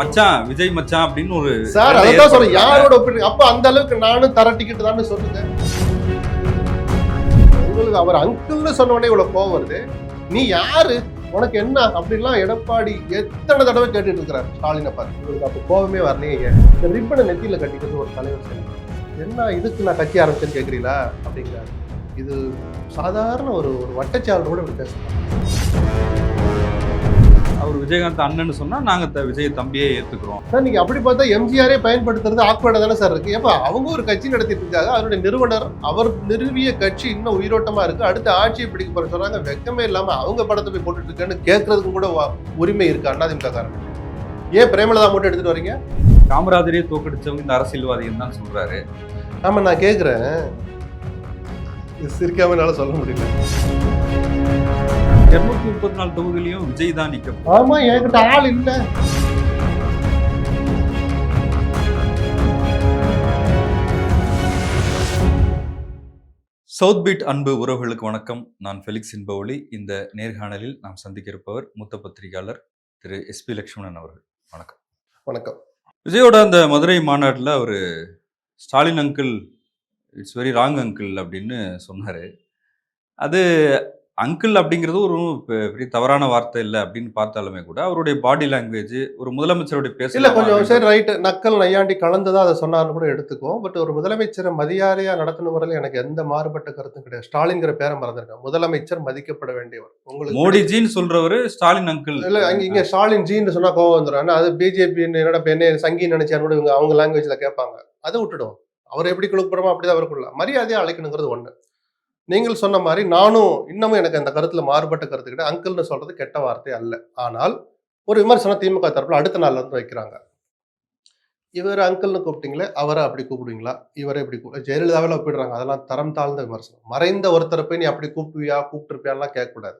மச்சான் விஜய் மச்சான் அப்படின்னு ஒரு சார் அதான் சொல்றேன். யாரோட ஒப்பீடு அப்ப அந்த அளவுக்கு நானும் தர டிக்கெட் தானே சொல்லுங்க உங்களுக்கு அவர் அங்கிள்னு சொன்ன உடனே இவ்வளவு கோவம் வருது. நீ யாரு? உனக்கு என்ன? அப்படிலாம் எடப்பாடி எத்தனை தடவை கேட்டுட்டு இருக்கிறார். ஸ்டாலினை பார்த்து. உங்களுக்கு அப்ப கோவமே வரலையே இந்த ரிப்பனை நெத்தியில கட்டிக்கிறது ஒரு தலைவர் சரி என்ன இதுக்கு நான் கட்சி ஆரம்பிச்சேன்னு கேக்குறீங்களா? அப்படிங்கிறாரு. இது சாதாரண ஒரு ஒரு வட்டச்சாளர் கூட இப்படி பேசலாம் அவர் விஜயகாந்த் அண்ணன்னு சொன்னா நாங்க த- விஜய் தம்பியே ஏத்துக்கிறோம். சார் நீங்க அப்படி பார்த்தா எம்ஜிஆரே பயன்படுத்துறது ஆக்வர்டா தானே சார் இருக்கு? ஏப்பா அவங்க ஒரு கட்சி நடத்திட்டு இருக்காங்க. அவருடைய நிறுவனர் அவர் நிறுவிய கட்சி இன்னும் உயிரோட்டமா இருக்கு. அடுத்த ஆட்சியை பிடிக்க போற சொல்றாங்க வெக்கமே இல்லாம அவங்க படத்தை போய் போட்டுட்டு இருக்கேன்னு கேட்கறதுக்கும் கூட உரிமை இருக்கு அண்ணாதிமுக காரங்க ஏன் பிரேமலதா மட்டும் எடுத்துட்டு வரீங்க? காமராஜரே தோக்கடிச்சவங்க இந்த அரசியல்வாதிகள் தான் சொல்றாரு. ஆமா நான் கேக்குறேன். இது சிரிக்காம என்னால சொல்ல முடியல. இருநூத்தி முப்பத்தி நாலு தொகுதியிலையும் விஜய் தான் நிக்க ஆமா என்கிட்ட ஆள் இல்ல. சவுத் பீட் அன்பு உறவுகளுக்கு வணக்கம். நான் ஃபெலிக்ஸ் இன்பவொளி இந்த நேர்காணலில் நாம் சந்திக்க இருப்பவர் மூத்த பத்திரிகையாளர் திரு எஸ்பி லட்சுமணன் அவர்கள். வணக்கம். வணக்கம். விஜயோட அந்த மதுரை மாநாட்டில் அவர் Stalin uncle it's very wrong uncle அப்படின்னு சொன்னார். அது அங்கிள் அப்படிங்கிறது ஒரு பெரிய தவறான வார்த்தை இல்லை அப்படின்னு பார்த்தாலுமே கூட அவருடைய பாடி லாங்குவேஜ் ஒரு முதலமைச்சருடைய பேச இல்ல கொஞ்சம் சரி ரைட் நக்கல் நையாண்டி கலந்துதான் அதை சொன்னார்னு கூட எடுத்துக்குவோம் பட் ஒரு முதலமைச்சரை மதியாதையா நடத்தின வரல எனக்கு எந்த மாறுபட்ட கருத்தும் கிடையாது. ஸ்டாலின்ங்கிற பேரை மறந்துருக்கேன் முதலமைச்சர் மதிக்கப்பட வேண்டியவர். உங்களுக்கு மோடிஜின்னு சொல்றவரு ஸ்டாலின் அங்கிள் இல்ல அங்க இங்க ஸ்டாலின் ஜின்னு சொன்னா கோவம் வந்துடும் ஆனா அது பிஜேபி என்னடா என்ன சங்கி நினைச்சாரு கூட இவங்க அவங்க லாங்குவேஜ்ல கேட்பாங்க. அதை விட்டுடும். அவர் எப்படி குழுப்புறமோ அப்படிதான் அவருக்குள்ள மரியாதையா அழைக்கணுங்கிறது ஒண்ணு. நீங்கள் சொன்ன மாதிரி நானும் இன்னமும் எனக்கு அந்த கருத்தில் மாறுபட்ட கருத்து கிட்ட அங்கிள்னு சொல்றது கெட்ட வார்த்தை அல்ல. ஆனால் ஒரு விமர்சனம் திமுக தரப்பில் அடுத்த நாள்ல இருந்து வைக்கிறாங்க. இவர் அங்கிள்னு கூப்பிட்டீங்களே அவரை அப்படி கூப்பிடுவீங்களா? இவரை இப்படி கூப்பிட ஜெயலலிதாவில் ஒப்பிடுறாங்க. அதெல்லாம் தரம் தாழ்ந்த விமர்சனம். மறைந்த ஒருத்தரை போய் நீ அப்படி கூப்பிடுவியா? கூப்பிட்டுருப்பியான்லாம் கேட்கக்கூடாது.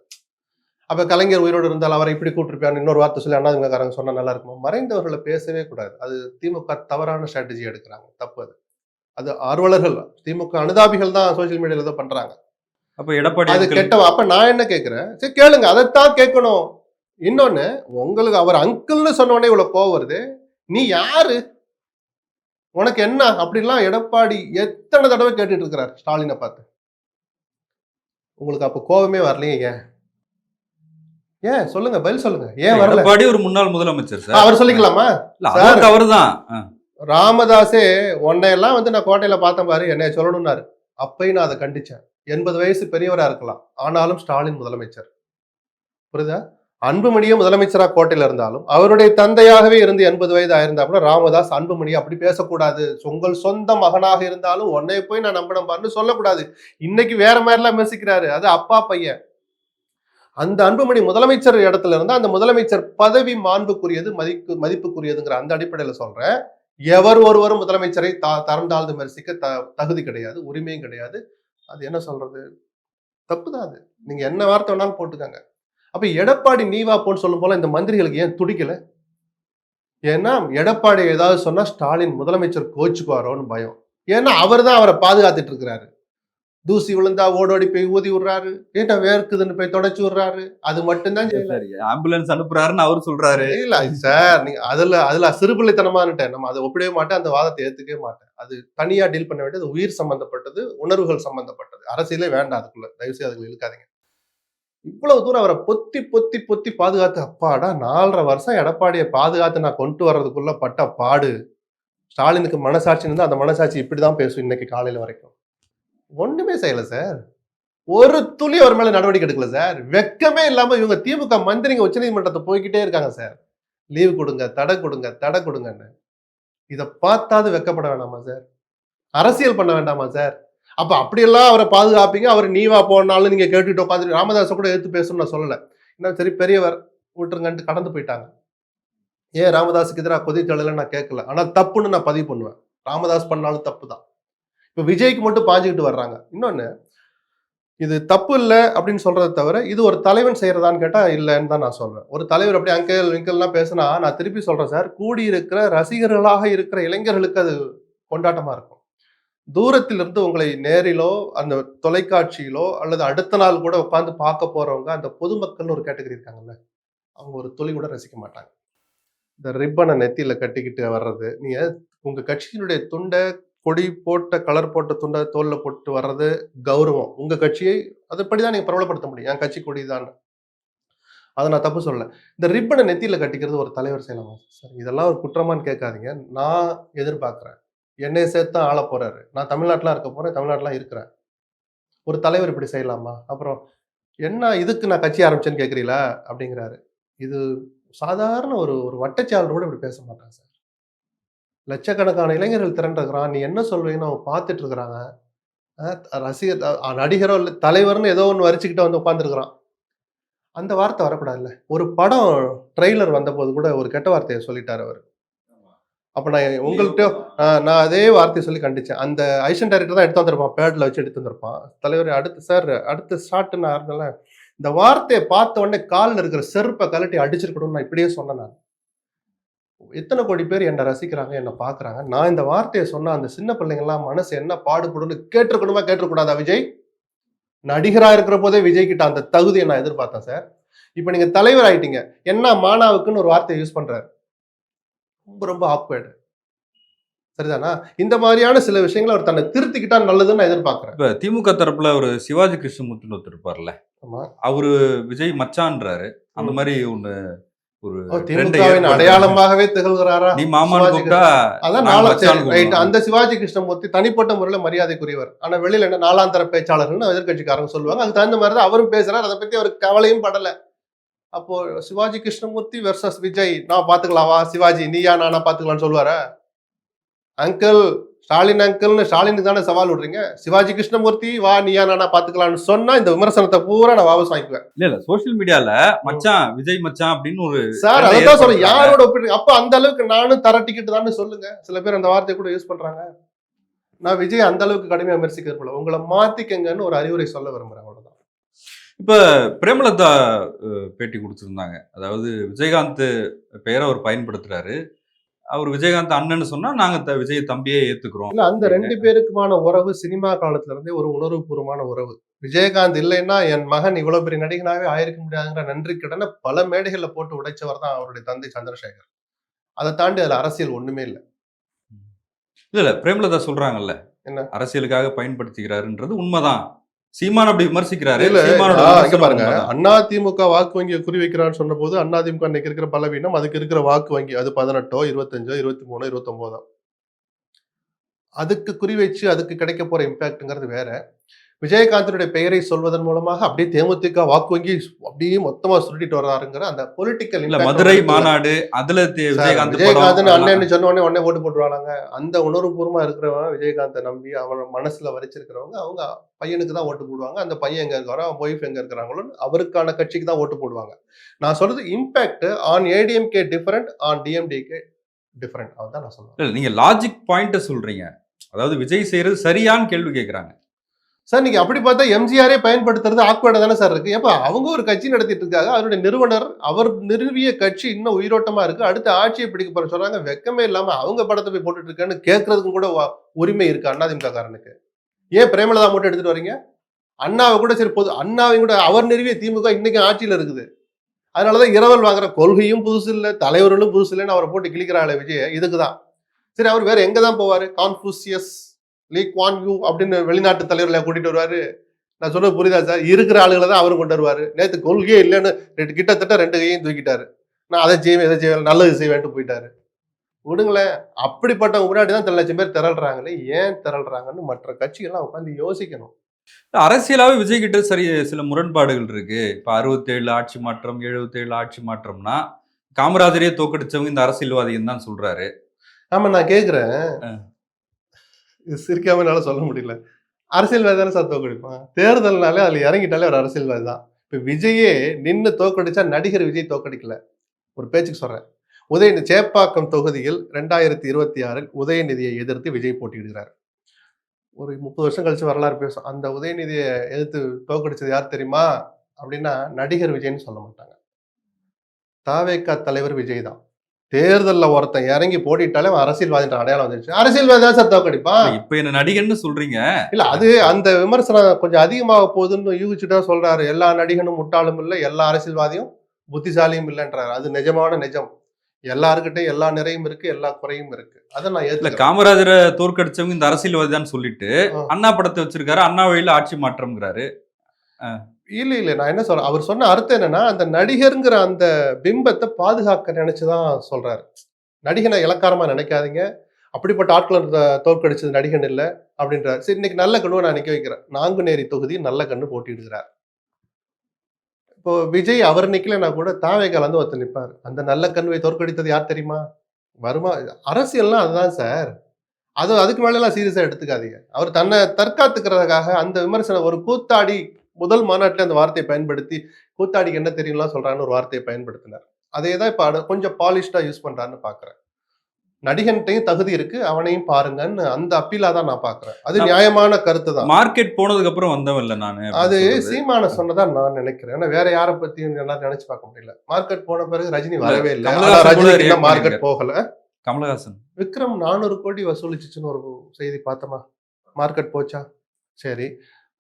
அப்போ கலைஞர் உயிரோடு இருந்தால் அவரை இப்படி கூப்பிட்டுருப்பியான்னு இன்னொரு வார்த்தை சொல்லி அண்ணாதிமுககாரங்க சொன்னால் நல்லா இருக்குமா? மறைந்தவர்களை பேசவே கூடாது. அது திமுக தவறான ஸ்ட்ராட்டஜி எடுக்கிறாங்க. தப்பு அது. அது ஆர்வலர்கள் திமுக அனுதாபிகள் தான் சோஷியல் மீடியால ஏதோ பண்றாங்க. அப்ப எடப்பாடி அது uncle- கெட்ட அப்ப நான் என்ன கேட்கிறேன் சரி கேளுங்க அதைத்தான் கேட்கணும். இன்னொன்னு உங்களுக்கு அவர் அங்கிள்னு சொன்ன உடனே இவ்வளவு கோவம் வருது. நீ யாரு? உனக்கு என்ன? அப்படிலாம் எடப்பாடி எத்தனை தடவை கேட்டுட்டு இருக்கிறார் ஸ்டாலினை பார்த்து. உங்களுக்கு அப்ப கோவமே வரலையே ஏன்? ஏன்? சொல்லுங்க பதில் சொல்லுங்க. ஏன் வரல? எடப்பாடி ஒரு முன்னாள் முதலமைச்சர் சார். அவர் சொல்லிக்கலாமா? தவறுதான் ஆ. ராமதாஸே உன்னையெல்லாம் வந்து நான் கோட்டையில் பார்த்தேன் பாரு என்னை சொல்லணும்னாரு. அப்பையும் நான் அதை கண்டிச்சேன். எண்பது வயசு பெரியவராக இருக்கலாம். ஆனாலும் ஸ்டாலின் முதலமைச்சர். புரியுதா? அன்புமணியும் முதலமைச்சராக கோட்டையில் இருந்தாலும் அவருடைய தந்தையாகவே இருந்து எண்பது வயது ஆயிருந்தா கூட ராமதாஸ் அன்புமணி அப்படி பேசக்கூடாது. உங்கள் சொந்த மகனாக இருந்தாலும் உன்னைய போய் நான் நம்பணும் பாருன்னு சொல்லக்கூடாது. இன்னைக்கு வேற மாதிரிலாம் விமர்சிக்கிறாரு அது அப்பா பையன். அந்த அன்புமணி முதலமைச்சர் இடத்துல இருந்தால் அந்த முதலமைச்சர் பதவி மாண்புக்குரியது மதிப்பு மதிப்புக்குரியதுங்கிற அந்த அடிப்படையில் சொல்றேன். எவர் ஒருவரும் முதலமைச்சரை தா- தரம் தாழ்ந்து விமர்சிக்க த தகுதி கிடையாது உரிமையும் கிடையாது. அது என்ன சொல்றது? தப்பு தான் அது. நீங்க என்ன வார்த்தை வேணாலும் போட்டுக்காங்க. அப்ப எடப்பாடி நீவா போன்னு சொல்லும் போல இந்த மந்திரிகளுக்கு ஏன் துடிக்கல? ஏன்னா எடப்பாடி ஏதாவது சொன்னா ஸ்டாலின் முதலமைச்சர் கோச்சுக்குவாரோன்னு பயம். ஏன்னா அவர் தான் அவரை பாதுகாத்துட்டு இருக்கிறாரு. தூசி விழுந்தா ஓடோடி போய் ஊதி விடுறாரு. ஏன்டா வேர்க்குதுன்னு போய் தொடச்சு விடுறாரு. அது மட்டும்தான் ஆம்புலன்ஸ் அனுப்புறாருன்னு அவர் சொல்றாரு. இல்ல சார் நீங்க அதுல அதுல சிறுபிள்ளைத்தனமானுட்டேன் நம்ம அதை ஒப்பிடவே மாட்டேன் அந்த வாதத்தை ஏத்துக்கவே மாட்டேன். அது தனியா டீல் பண்ண வேண்டியது உயிர் சம்பந்தப்பட்டது உணர்வுகள் சம்பந்தப்பட்டது. அரசியலே வேண்டாம் அதுக்குள்ள. தயவு செய்து அதுக்குள்ள இழுக்காதீங்க. இவ்வளவு தூரம் அவரை பொத்தி பொத்தி பொத்தி பாதுகாத்து அப்பாடா நாலரை வருஷம் எடப்பாடியை பாதுகாத்து நான் கொண்டு வர்றதுக்குள்ள பட்ட பாடு. ஸ்டாலினுக்கு மனசாட்சி இருந்தா அந்த மனசாட்சி இப்படிதான் பேசும் இன்னைக்கு காலையில வரைக்கும். ஒண்ணுமே செய்யல சார். ஒரு துளி அவர் மேல நடவடிக்கை எடுக்கல சார். வெக்கமே இல்லாம இவங்க திமுக மந்திரிங்க உச்சநீதிமன்றத்தை போய்கிட்டே இருக்காங்க சார். லீவு கொடுங்க தடை கொடுங்க தடை கொடுங்கன்னு. இதை பார்த்தாது வெக்கப்பட வேணாமா சார்? அரசியல் பண்ண வேண்டாமா சார்? அப்ப அப்படியெல்லாம் அவரை பாதுகாப்பீங்க? அவர் நீவா போனாலும் நீங்க கேட்டுட்டு உட்காந்து ராமதாஸை கூட எடுத்து பேசணும்னு நான் சொல்லல. என்ன சரி பெரியவர் விட்டுருங்கன்ட்டு கடந்து போயிட்டாங்க. ஏன் ராமதாஸுக்கு எதிராக கொதித்தழல நான் கேட்கல. ஆனா தப்புன்னு நான் பதிவு பண்ணுவேன். ராமதாஸ் பண்ணாலும் தப்பு தான் இப்போ விஜய்க்கு மட்டும் பாஞ்சுக்கிட்டு வர்றாங்க. இன்னொன்று இது தப்பு இல்லை அப்படின்னு சொல்றதை தவிர இது ஒரு தலைவன் செய்கிறதான்னு கேட்டால் இல்லைன்னு தான் நான் சொல்றேன். ஒரு தலைவர் அப்படி அங்கிள் விங்கிள்லாம் பேசினா நான் திருப்பி சொல்றேன் சார் கூடி இருக்கிற ரசிகர்களாக இருக்கிற இளைஞர்களுக்கு அது கொண்டாட்டமாக இருக்கும். தூரத்தில் இருந்து உங்களை நேரிலோ அந்த தொலைக்காட்சியிலோ அல்லது அடுத்த நாள் கூட உட்காந்து பார்க்க போறவங்க அந்த பொதுமக்கள்னு ஒரு கேட்டகரி இருக்காங்கல்ல அவங்க ஒரு துளி கூட ரசிக்க மாட்டாங்க. இந்த ரிப்பனை நெத்தியில் கட்டிக்கிட்டு வர்றது நீங்கள் உங்கள் கட்சியினுடைய துண்டை கொடி போட்ட கலர் போட்ட துண்டை தோல்ல போட்டு வர்றது கௌரவம். உங்க கட்சியை அதுபடிதான் நீங்க பிரபலப்படுத்த முடியும். என் கட்சி கொடி தான் அதை நான் தப்பு சொல்லல. இந்த ரிப்பனை நெத்தியில கட்டிக்கிறது ஒரு தலைவர் செய்யலாமா சார் இதெல்லாம் ஒரு குற்றமான்னு கேட்காதீங்க. நான் எதிர்பார்க்கிறேன். என்னையை சேர்த்து தான் ஆள போறாரு. நான் தமிழ்நாட்டில் இருக்க போறேன். தமிழ்நாட்டில் இருக்கிறேன். ஒரு தலைவர் இப்படி செய்யலாமா? அப்புறம் என்ன இதுக்கு நான் கட்சி ஆரம்பிச்சேன்னு கேட்குறீங்களா? அப்படிங்கிறாரு. இது சாதாரண ஒரு ஒரு வட்டச்சாளர் கூட இப்படி பேச மாட்டாங்க சார். லட்சக்கணக்கான இளைஞர்கள் திரண்டிருக்கிறான். நீ என்ன சொல்வீங்கன்னு அவங்க பார்த்துட்டு இருக்கிறாங்க அஹ் நடிகரோ இல்லை தலைவர்னு ஏதோ ஒன்று வரிச்சுக்கிட்டு வந்து உட்காந்துருக்குறான் அந்த வார்த்தை வரக்கூடாதுல்ல. ஒரு படம் ட்ரெய்லர் வந்தபோது கூட ஒரு கெட்ட வார்த்தையை சொல்லிட்டாரு அவர். அப்போ நான் உங்கள்கிட்ட நான் அதே வார்த்தையை சொல்லி கண்டிச்சேன். அந்த ஐஷன் டைரக்டர் தான் எடுத்து வந்திருப்பான். பேட்ல வச்சு எடுத்து வந்திருப்பான். தலைவர் அடுத்து சார் அடுத்த ஷாட் நான் இந்த வார்த்தையை பார்த்த உடனே காலில் இருக்கிற செருப்பை கழட்டி அடிச்சிருக்கணும்னு நான் இப்படியே சொன்னேன் நான். எத்தனை கோடி பேர் என்னை ரசிக்கிறாங்க என்னை பார்க்குறாங்க? நான் இந்த வார்த்தையை சொன்ன அந்த சின்ன பிள்ளைங்கலாம் மனசு என்ன பாடுபடும்னு கேட்டிருக்கணுமா கேட்டிருக்கூடாதா விஜய்? நடிகரா இருக்கிற போதே விஜய் கிட்ட அந்த தகுதியை நான் எதிர்பார்த்தேன் சார். இப்போ நீங்க தலைவர் ஆயிட்டீங்க. என்ன மானாவுக்குன்னு ஒரு வார்த்தையை யூஸ் பண்றாரு. ரொம்ப ரொம்ப ஆக்வர்டு சரிதானா? இந்த மாதிரியான சில விஷயங்களை அவர் தன்னை திருத்திக்கிட்டா நல்லதுன்னு நான் எதிர்பார்க்கிறேன். இப்ப திமுக தரப்புல ஒரு சிவாஜி கிருஷ்ணமூர்த்தின்னு ஒருத்தர் இருப்பார்ல அவரு விஜய் மச்சான்றாரு. அந்த மாதிரி ஒண்ணு ஒரு அவர். அடையாளமாகவே திகழ்கிறாரா? நீ மாமான்னு கூப்பிட்டா அதான். அந்த சிவாஜி கிருஷ்ணமூர்த்தி தனிப்பட்ட முறையில் மரியாதைக்குரியவர். ஆனா வெளியில என்ன நாலாந்தர பேச்சாளர்கள்னு எதிர்கட்சிக்காரங்க சொல்லுவாங்க. அதுக்கு தகுந்த மாதிரி தான் அவரும் பேசுறாரு. அதை பத்தி அவருக்கு கவலையும் படல. அப்போ சிவாஜி கிருஷ்ணமூர்த்தி வெர்சஸ் விஜய். நான் பாத்துக்கலாவா சிவாஜி நீயா நானா பாத்துக்கலாம்னு சொல்லுவாரா? அங்கிள் ஸ்டாலின் அங்கிள்னு ஸ்டாலினுக்கு தானே சவால் விடுறீங்க? சிவாஜி கிருஷ்ணமூர்த்தி வா நீயா நானா பாத்துக்கலாம்னு சொன்னா இந்த விமர்சனத்தை பூரா நான் வாபஸ் வாங்கிக்குவேன். இல்ல இல்ல சோசியல் மீடியால மச்சான் விஜய் மச்சான் அப்படின்னு ஒரு சார் அதான் சொல்றேன். யாரோட ஒப்பிடுறீங்க அப்ப அந்த அளவுக்கு நானும் தர டிக்கெட் தான் சொல்லுங்க. சில பேர் அந்த வார்த்தையை கூட யூஸ் பண்றாங்க. நான் விஜய் அந்த அளவுக்கு கடுமையா விமர்சிக்க விரும்பல உங்களை மாத்திக்கங்கன்னு ஒரு அறிவுரை சொல்ல விரும்புறேன் அவ்வளவுதான். இப்ப பிரேமலதா பேட்டி கொடுத்திருந்தாங்க. அதாவது விஜயகாந்த் பெயரை அவர் பயன்படுத்துறாரு. அவர் விஜயகாந்த் அண்ணன்னு சொன்னா நாங்க விஜய் தம்பியே ஏத்துக்கிறோம். இல்ல அந்த ரெண்டு பேருக்குமான உறவு சினிமா காலத்துல இருந்தே ஒரு உணர்வுபூர்வமான உறவு. விஜயகாந்த் இல்லைன்னா என் மகன் இவ்வளவு பெரிய நடிகனாவே ஆயிருக்க முடியாதுங்கிற நன்றி கடனை பல மேடைகள்ல போட்டு உடைச்சவர் தான் அவருடைய தந்தை சந்திரசேகர். அதை தாண்டி அதுல அரசியல் ஒண்ணுமே இல்லை. இல்ல இல்ல பிரேமலதா சொல்றாங்கல்ல என்ன? அரசியலுக்காக பயன்படுத்திக்கிறாருன்றது உண்மைதான். சீமான் அப்படி விமர்சிக்கிறாரு. இல்ல பாருங்க. அண்ணா திமுக வாக்கு வங்கியை குறி வைக்கிறான்னு சொன்ன போது அண்ணா திமுக இன்னைக்கு இருக்கிற பலவீனம் அதுக்கு இருக்கிற வாக்கு வங்கி அது பதினெட்டோ இருபத்தஞ்சோ இருபத்தி மூணோ இருபத்தொன்பதோ அதுக்கு குறி வச்சு அதுக்கு கிடைக்க போற இம்பாக்ட்ங்கிறது வேற. விஜயகாந்தனுடைய பெயரை சொல்வதன் மூலமாக அப்படியே தேமுதிக வாக்கு வங்கி அப்படியே மொத்தமா சுருட்டிட்டு வர்றாருங்கிற அந்த பொலிட்டிக்கல் இல்ல மதுரை மாநாடு அதுல விஜயகாந்த் விஜயகாந்த் அண்ணன் சொன்ன உடனே உடனே ஓட்டு போட்டுருவாங்க அந்த உணர்வுபூர்வமா இருக்கிறவங்க விஜயகாந்தை நம்பி அவன் மனசுல வரைச்சிருக்கிறவங்க அவங்க பையனுக்கு தான் ஓட்டு போடுவாங்க. அந்த பையன் எங்க அவன் ஒய்ஃப் எங்க இருக்கிறாங்களோ அவருக்கான கட்சிக்கு தான் ஓட்டு போடுவாங்க. நான் சொல்றது impact on ADMK different on DMDK different அதுதான் நான் இல்ல நீங்க லாஜிக் பாயிண்ட சொல்றீங்க. அதாவது விஜய் செய்யறது சரியான்னு கேள்வி கேக்குறாங்க. சார் நீங்க அப்படி பார்த்தா எம்ஜிஆரே பயன்படுத்துறது ஆக்வர்டா தானே சார் இருக்கு? ஏப்பா அவங்க ஒரு கட்சி நடத்திட்டு இருக்காங்க. அவருடைய நிறுவனர் அவர் நிறுவிய கட்சி இன்னும் உயிரோட்டமா இருக்கு. அடுத்த ஆட்சியை பிடிக்க போற சொல்றாங்க. வெக்கமே இல்லாம அவங்க படத்தை போய் போட்டுட்டு இருக்கேன்னு கேட்கறதுக்கும் கூட உரிமை இருக்கு அண்ணாதிமுக காரனுக்கு ஏன் பிரேமலதா மட்டும் எடுத்துட்டு வரீங்க? அண்ணாவை கூட சரி பொது அண்ணாவையும் கூட அவர் நிறுவிய திமுக இன்னைக்கு ஆட்சியில் இருக்குது. அதனாலதான் இரவல் வாங்குற கொள்கையும் புதுசு இல்லை தலைவர்களும் புதுசு இல்லைன்னு அவரை போட்டு கிளிக்கிறாள் விஜய். இதுக்கு தான் சரி அவர் வேற எங்க தான் போவாரு? கான்ஃபூசியஸ் லீ குவான் யூ அப்படின்னு வெளிநாட்டு தலைவர்களை கூட்டிட்டு வருவாரு. நான் சொல்றது புரியுதா சார்? இருக்கிற ஆளுகளை தான் அவரும் கொண்டு வருவாரு. நேத்து கொள்கையே இல்லைன்னு ரெண்டு கிட்டத்தட்ட ரெண்டு கையும் தூக்கிட்டாரு. நான் அதை செய்வேன் இதை செய்வேன் நல்லது செய்வேன்ட்டு போயிட்டாரு. விடுங்களேன். அப்படிப்பட்ட முன்னாடி தான் லட்சம் பேர் திரள்றாங்களே ஏன் திரள்றாங்கன்னு மற்ற கட்சிகள்லாம் உட்காந்து யோசிக்கணும். அரசியலாவே விஜய் கிட்ட சரி சில முரண்பாடுகள் இருக்கு. இப்ப அறுபத்தேழு ஆட்சி மாற்றம் எழுபத்தேழு ஆட்சி மாற்றம்னா காமராஜரே தோக்கடிச்சவங்க இந்த அரசியல்வாதிகள் தான் சொல்றாரு. ஆமா நான் கேக்குறேன். சிரிக்காமனால இது சொல்ல முடியல. அரசியல்வாதி தானே சார் தோக்கடிப்பான் தேர்தல்னாலே அதில் இறங்கிட்டாலே ஒரு அரசியல்வாதி தான். இப்போ விஜயே நின்று தோக்கடிச்சா நடிகர் விஜய் தோக்கடிக்கல ஒரு பேச்சுக்கு சொல்கிறேன் உதயநிதி சேப்பாக்கம் தொகுதியில் ரெண்டாயிரத்தி இருபத்தி ஆறில் உதயநிதியை எதிர்த்து விஜய் போட்டியிடுகிறார். ஒரு முப்பது வருஷம் கழிச்சு வரலாறு பேசும். அந்த உதயநிதியை எதிர்த்து தோக்கடிச்சது யார் தெரியுமா? அப்படின்னா நடிகர் விஜய்னு சொல்ல மாட்டாங்க. தாவேக்கா தலைவர் விஜய் தான். தேர்தல்ல ஒருத்தன் இறங்கி போட்டிட்டாலே அரசியல்வாதின்ற அடையாளம் வந்துருச்சு. அரசியல்வாதி தான் சார் தோக்கடிப்பான் இப்ப என்ன நடிகன்னு சொல்றீங்க? இல்ல அது அந்த விமர்சனம் கொஞ்சம் அதிகமாக போகுதுன்னு யூகிச்சுட்டா சொல்றாரு. எல்லா நடிகனும் முட்டாளும் இல்லை எல்லா அரசியல்வாதியும் புத்திசாலியும் இல்லைன்றாரு. அது நிஜமான நிஜம். எல்லாருக்கிட்டையும் எல்லா நிறையும் இருக்கு எல்லா குறையும் இருக்கு. அதை நான் இல்ல காமராஜரை தோற்கடிச்சவங்க இந்த அரசியல்வாதி தான் சொல்லிட்டு. அண்ணா படத்தை வச்சிருக்காரு அண்ணா வழியில ஆட்சி மாற்றம்ங்கிறாரு. இல்லை இல்லை நான் என்ன சொல்றேன்? அவர் சொன்ன அர்த்தம் என்னன்னா அந்த நடிகருங்கிற அந்த பிம்பத்தை பாதுகாக்க நினைச்சுதான் சொல்றாரு. நடிகனை இலக்காரமா நினைக்காதீங்க. அப்படிப்பட்ட ஆட்களை தோற்கடிச்சது நடிகன் இல்லை அப்படின்றார். சரி இன்னைக்கு நல்ல கண்ணுவை நான் நினைக்க வைக்கிறேன். நாங்குநேரி தொகுதி நல்ல கண்ணு போட்டியிடுகிறார் இப்போ விஜய் அவர் நிக்கலைன்னா கூட தாவே கலந்து ஒருத்தர் நிற்பார் அந்த நல்ல கண்ணுவை தோற்கடித்தது யார் தெரியுமா? வருமா? அரசியல்லாம் அதுதான் சார். அது அதுக்கு மேலாம் சீரியஸாக எடுத்துக்காதீங்க. அவர் தன்னை தற்காத்துக்கிறதுக்காக அந்த விமர்சனம் ஒரு கூத்தாடி முதல் மாநாட்டில் அந்த வார்த்தையை பயன்படுத்தி கூத்தாடிக்கு என்ன தெரியும்லாம் சொல்றான்னு ஒரு வார்த்தையை பயன்படுத்தினார். அதே தான் இப்போ கொஞ்சம் பாலிஷ்டா யூஸ் பண்றாருன்னு பாக்குறேன். நடிகன்ட்டையும் தகுதி இருக்கு அவனையும் பாருங்கன்னு அந்த அப்பீலா தான் நான் பாக்குறேன். அது நியாயமான கருத்து தான். மார்க்கெட் போனதுக்கு அப்புறம் வந்தவன் இல்ல நானு அது. சீமான சொன்னதா நான் நினைக்கிறேன். ஏன்னா வேற யாரை பத்தியும் எல்லாம் நினைச்சு பார்க்க முடியல. மார்க்கெட் போன பிறகு ரஜினி வரவே இல்லை. react market. போகல. கமலஹாசன். விக்ரம் நானூறு கோடி வசூலிச்சுச்சுன்னு ஒரு செய்தி பார்த்தோமா? மார்க்கெட் போச்சா? சரி.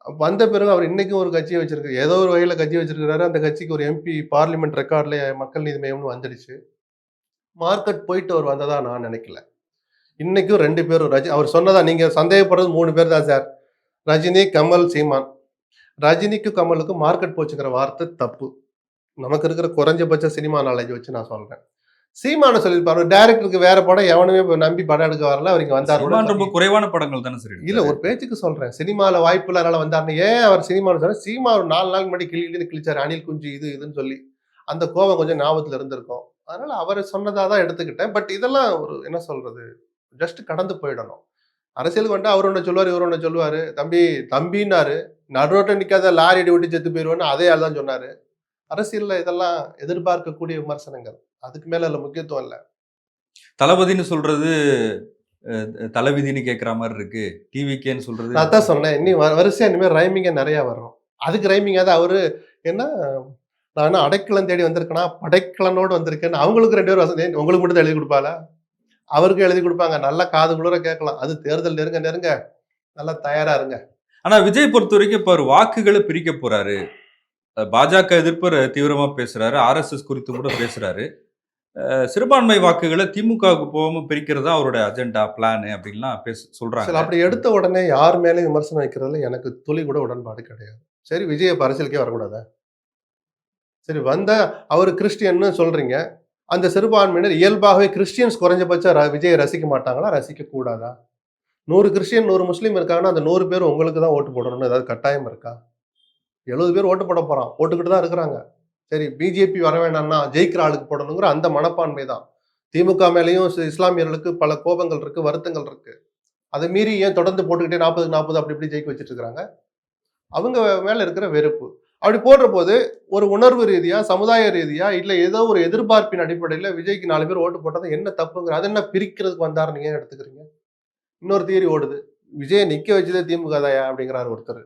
வந்த பிறகு அவர் இன்னைக்கும் ஒரு கட்சியை வச்சிருக்காரு. ஏதோ ஒரு வகையில் கட்சி வச்சிருக்கிறாரு. அந்த கட்சிக்கு ஒரு எம்பி பார்லிமெண்ட் ரெக்கார்டில் மக்கள் நீதி மையம்னு வந்துடுச்சு. மார்க்கெட் போயிட்டு அவர் வந்ததா நான் நினைக்கல. இன்னைக்கும் ரெண்டு பேரும் ரஜி அவர் சொன்னதா நீங்க சந்தேகப்படுறது மூணு பேர் தான் சார். ரஜினி கமல் சீமான். ரஜினிக்கும் கமலுக்கும் மார்க்கெட் போச்சுங்கிற வார்த்தை தப்பு. நமக்கு இருக்கிற குறைஞ்சபட்ச சினிமா நாலேஜ் வச்சு நான் சொல்றேன். சீமான சொல்லியிருப்பாரு. டேரக்டருக்கு வேற படம் எவனுமே நம்பி படம் எடுக்க வரல அவர் இங்க வந்தாரு ரொம்ப குறைவான படங்கள் தானே சரி இல்ல ஒரு பேச்சுக்கு சொல்றேன். சினிமால வாய்ப்பு இல்ல அதனால வந்தாருன்னு ஏன் அவர் சினிமாவில் சொல்ற சீமா ஒரு நாலு நாள் முன்னாடி கிளி கிழிச்சாரு அணில் குஞ்சு இது இதுன்னு சொல்லி. அந்த கோபம் கொஞ்சம் ஞாபகத்துல இருந்திருக்கும். அதனால அவர் சொன்னதா தான் எடுத்துக்கிட்டேன். பட் இதெல்லாம் ஒரு என்ன சொல்றது ஜஸ்ட் கடந்து போயிடணும். அரசியலுக்கு வந்துட்டு அவர் ஒன்று சொல்லுவார் இவர் ஒன்று சொல்லுவாரு. தம்பி தம்பின்னாரு நடுரோட்ட நிக்காத லாரி அடி விட்டு செத்து போயிடுவேன்னு அதே ஆள் தான் சொன்னாரு. அரசியல்ல இதெல்லாம் எதிர்பார்க்கக்கூடிய விமர்சனங்கள். அதுக்கு மேல இல்ல முக்கியத்துவம் இல்ல. தளபதின்னு சொல்றது அஹ், தளவிதின்னு கேக்குற மாதிரி இருக்கு. டிவிக்கேன்னு சொல்றது நான் தான் சொன்னேன் இன்னி வ- வரிசையா இனிமேல் ரைமிங்க நிறைய வரும். அதுக்கு ரைமிங் அது அவரு என்ன நான் என்ன அடைக்கலம் தேடி வந்திருக்கேனா படைக்கலனோடு வந்திருக்கேன்னு அவங்களுக்கு ரெண்டு பேரும் வசதி. உங்களுக்கு மட்டும் எழுதி கொடுப்பாளா? அவருக்கும் எழுதி கொடுப்பாங்க. நல்லா காது குளிர கேட்கலாம். அது தேர்தல் நெருங்க நெருங்க நல்லா தயாரா இருங்க. ஆனா விஜய் பொறுத்த வரைக்கும் இப்ப வாக்குகளை பிரிக்க போறாரு. பாஜக எதிர்ப்பு தீவிரமா பேசுறாரு. ஆர்எஸ்எஸ் குறித்து கூட பேசுறாரு. சிறுபான்மை வாக்குகளை திமுகவுக்கு போகாம பிரிக்கிறதா அவருடைய அஜெண்டா பிளான் அப்படின்லாம் பேச சரி சொல்றாங்க அப்படி எடுத்த உடனே யார் மேலே விமர்சனம் வைக்கிறதுல எனக்கு துளி கூட உடன்பாடு கிடையாது. சரி விஜய் அரசியலுக்கே வரக்கூடாதா? சரி வந்த அவர் கிறிஸ்டியன்னு சொல்றீங்க. அந்த சிறுபான்மையினர் இயல்பாகவே கிறிஸ்டியன்ஸ் குறைஞ்சபட்சம் ர- விஜயை ரசிக்க மாட்டாங்களா? ரசிக்க கூடாதா? நூறு கிறிஸ்டியன் நூறு முஸ்லீம் இருக்காங்கன்னா அந்த நூறு பேர் உங்களுக்கு தான் ஓட்டு போடணும்னு ஏதாவது கட்டாயம் இருக்கா? எழுபது பேர் ஓட்டு போட போகிறான் போட்டுக்கிட்டு தான் இருக்கிறாங்க. சரி பிஜேபி வர வேண்டாம்னா ஜெயிக்கிற ஆளுக்கு போடணுங்கிற அந்த மனப்பான்மை தான். திமுக மேலேயும் இஸ்லாமியர்களுக்கு பல கோபங்கள் இருக்கு வருத்தங்கள் இருக்கு. அதை மீறி ஏன் தொடர்ந்து போட்டுக்கிட்டே நாற்பது நாற்பது அப்படி இப்படி ஜெயிக்க வச்சுட்டு அவங்க மேலே இருக்கிற வெறுப்பு. அப்படி போடுற போது ஒரு உணர்வு ரீதியாக சமுதாய ரீதியாக இல்லை ஏதோ ஒரு எதிர்பார்ப்பின் அடிப்படையில் விஜய்க்கு நாலு பேர் ஓட்டு போட்டது என்ன தப்புங்கிற அது என்ன பிரிக்கிறதுக்கு வந்தார் நீங்கள் ஏன் எடுத்துக்கிறீங்க? இன்னொரு தியரி ஓடுது. விஜயை நிற்க வச்சதே திமுக தாயா அப்படிங்கிறாரு ஒருத்தர்.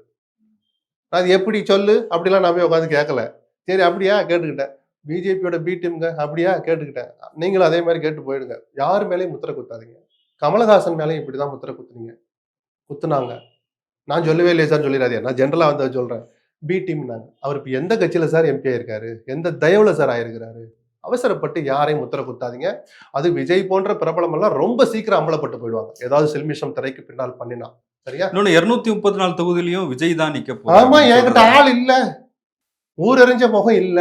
அது எப்படி சொல்லு? அப்படிலாம் நான் போய் உட்காந்து கேட்கல சரி அப்படியா? கேட்டுக்கிட்டேன். பிஜேபியோட பி டீம்ங்க அப்படியா? கேட்டுக்கிட்டேன். நீங்களும் அதே மாதிரி கேட்டு போயிடுங்க. யார் மேலேயும் முத்திரை குத்தாதீங்க. கமலஹாசன் மேலேயும் இப்படிதான் முத்திரை குத்துனீங்க. குத்துனாங்க. நான் சொல்லவே இல்லையே சார் சொல்லிடாதே நான் ஜென்ரலா வந்து சொல்றேன். பி டீம்னாங்க அவர் இப்போ எந்த கட்சியில சார் எம்பி ஆயிருக்காரு? எந்த தயவுல சார் ஆயிருக்கிறாரு? அவசரப்பட்டு யாரையும் முத்திரை குத்தாதீங்க. அது விஜய் போன்ற பிரபலம் எல்லாம் ரொம்ப சீக்கிரம் அம்பலப்பட்டு போயிடுவாங்க. ஏதாவது செல்மிஷம் திரைக்கு பின்னால் பண்ணினா. சரியா? இன்னொன்னு இருநூத்தி முப்பத்தி நாலு தொகுதியிலையும் விஜய் தான் நிக்க ஆமா என்கிட்ட ஆள் இல்ல. ஊரறிஞ்ச முகம் இல்ல.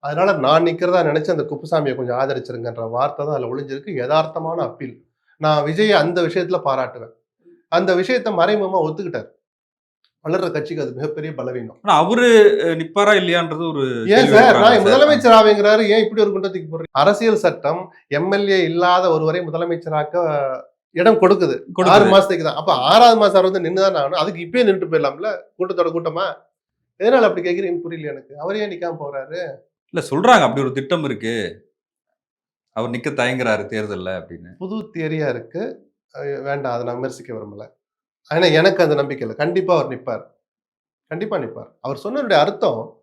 அதனால நான் நிக்கிறதா நினைச்சு அந்த குப்புசாமியை கொஞ்சம் ஆதரிச்சிருங்கன்ற வார்த்தை தான் அதுல ஒளிஞ்சிருக்கு. யதார்த்தமான அப்பீல் நான் விஜயை அந்த விஷயத்துல பாராட்டுவேன். அந்த விஷயத்த மறைமுகமா ஒத்துக்கிட்டார். வளர்ற கட்சிக்கு அது மிகப்பெரிய பலவீனம். ஆனா அவரு நிப்பாரா இல்லையான்றது ஒரு ஏன் சார்? நான் சார். முதலமைச்சர் ஆவேங்கிறாரு. ஏன் இப்படி ஒரு குண்டத்துக்கு போடுறீங்க? அரசியல் சட்டம் எம்எல்ஏ இல்லாத ஒருவரை முதலமைச்சராக்க இடம் கொடுக்குது. ஆறு. மாசத்துக்கு தான். அப்ப ஆறாவது மாசம் வந்து நின்றுதான் ஆகணும். அதுக்கு இப்பயே நின்றுட்டு போயிடலாம்ல? கூட்டத்தோட கூட்டமா? எதனால அப்படி கேக்குறீங்கன்னு புரியல எனக்கு. அவர் ஏன் நிக்காம போறாரு? இல்ல சொல்றாங்க. அப்படி ஒரு திட்டம் இருக்கு. அவர் நிக்க தயங்குறாரு தேர்தல்ல அப்படின்னு. புது தியரியா இருக்கு. வேண்டாம். அதை நான் விமர்சிக்க விரும்பல. ஆனா எனக்கு அந்த நம்பிக்கை இல்லை. கண்டிப்பா அவர் நிப்பார். கண்டிப்பா நிப்பார். அவர் சொன்னதுடைய அர்த்தம்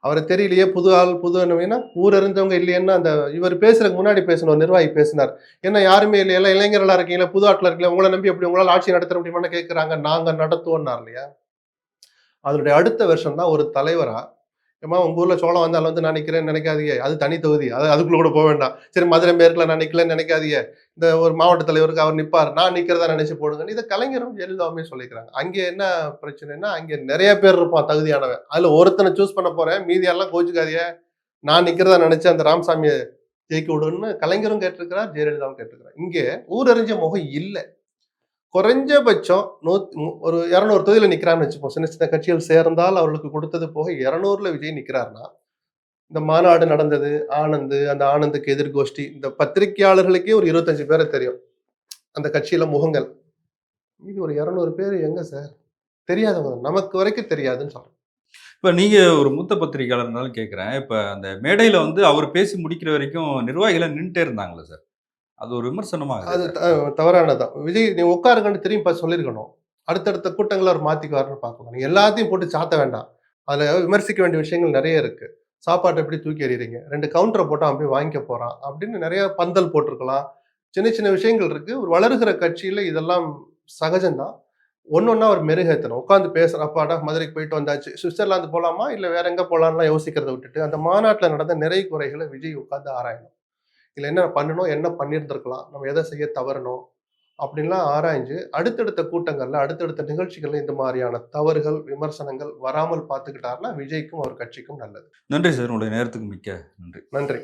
அவரை தெரியலையே புது ஆள் புது என்னன்னா ஊர் அறிந்தவங்க இல்லையேன்னா அந்த இவர் பேசுறதுக்கு முன்னாடி ஒரு நிர்வாகி பேசினார். என்ன யாருமே இல்லை எல்லாம் இளைஞர்களா இருக்கீங்களா புது ஆட்களா இருக்கீங்களா உங்களை நம்பி எப்படி உங்களால் ஆட்சி நடத்த முடியுமான்னு கேட்கறாங்க நாங்க நடத்துவோம்னார் இல்லையா? அதனுடைய அடுத்த வருஷம் தான் ஒரு தலைவரா? ஏமா உங்க ஊர்ல சோளம் வந்தாலும் வந்து நான் நினைக்காதீங்க. அது தனி தொகுதி. அது அதுக்குள்ள கூட போக வேண்டாம். சரி மதுரை மேற்குல நான் நிக்கலன்னு நினைக்காதீங்க. இந்த ஒரு மாவட்ட தலைவருக்கு அவர் நிப்பார். நான் நிக்கிறதா நினைச்சு போடுங்கன்னு இதை கலைஞரும் ஜெயலலிதாவுமே சொல்லிக்கிறாங்க. அங்கே என்ன பிரச்சனைனா அங்கே நிறைய பேர் இருப்பான் தகுதியானவன். அதுல ஒருத்தனை சூஸ் பண்ண போறேன். மீதி எல்லாம் நான் நிக்கிறதா நினைச்சு அந்த ராமசாமியை ஜெயிக்க விடுன்னு கலைஞரும் கேட்டிருக்கிறார் ஜெயலலிதாவும் கேட்டிருக்கிறார். இங்கே ஊரறிஞ்ச முகம் இல்லை. குறைஞ்சபட்சம் நூத் ஒரு இரநூறு தொகுதியில் நிற்கிறான்னு வச்சுப்போம். சின்ன சின்ன கட்சிகள் சேர்ந்தால் அவர்களுக்கு கொடுத்தது போக இரநூறுல விஜய் நிற்கிறாருன்னா இந்த மாநாடு நடந்தது ஆனந்து அந்த ஆனந்துக்கு எதிர்கோஷ்டி இந்த பத்திரிகையாளர்களுக்கே ஒரு இருபத்தஞ்சு பேரை தெரியும். அந்த கட்சியில முகங்கள். இது ஒரு இரநூறு பேர் எங்க சார்? தெரியாதவங்க நமக்கு வரைக்கும் தெரியாதுன்னு சொல்றேன். இப்போ நீங்க ஒரு மூத்த பத்திரிகையாளர்னாலும் கேட்குறேன் இப்போ அந்த மேடையில் வந்து அவர் பேசி முடிக்கிற வரைக்கும் நிர்வாகிகள் நின்றுட்டே இருந்தாங்களே சார்? அது ஒரு விமர்சனமாக அது த- தவறானதுதான். விஜய் நீ உட்காருங்கன்னு திரும்பி பார்த்து சொல்லியிருக்கணும். அடுத்தடுத்த கூட்டங்களை அவர் மாத்திக்குவாருன்னு பார்க்கணும் நீ எல்லாத்தையும் போட்டு சாத்த வேண்டாம். அதுல விமர்சிக்க வேண்டிய விஷயங்கள் நிறைய இருக்கு. சாப்பாட்டை எப்படி தூக்கி எறியறீங்க? ரெண்டு கவுண்டரை போட்டு அவன் போய் வாங்கிக்க போறான். அப்படின்னு நிறைய பந்தல் போட்டிருக்கலாம். சின்ன சின்ன விஷயங்கள் இருக்கு. ஒரு வளருகிற கட்சியில இதெல்லாம் சகஜம்தான். ஒன்னொன்னா அவர் மெருகேத்தணும். உட்காந்து பேசுற அப்பாடா மதுரைக்கு போயிட்டு வந்தாச்சு. சுவிட்சர்லாந்து போலாமா? இல்ல வேற எங்க போலாம்லாம் யோசிக்கிறத விட்டுட்டு அந்த மாநாட்டுல நடந்த நிறை குறைகளை விஜய் உட்காந்து ஆராயணும். இதுல என்ன பண்ணணும் என்ன பண்ணியிருந்திருக்கலாம் நம்ம எதை செய்ய தவறணும் அப்படின்லாம் ஆராய்ஞ்சு அடுத்தடுத்த கூட்டங்கள்ல அடுத்தடுத்த நிகழ்ச்சிகள்ல இந்த மாதிரியான தவறுகள் விமர்சனங்கள் வராமல் பார்த்துக்கிட்டாருன்னா விஜய்க்கும் அவர் கட்சிக்கும் நல்லது. நன்றி சார். உங்களுடைய நேரத்துக்கு மிக்க நன்றி. நன்றி.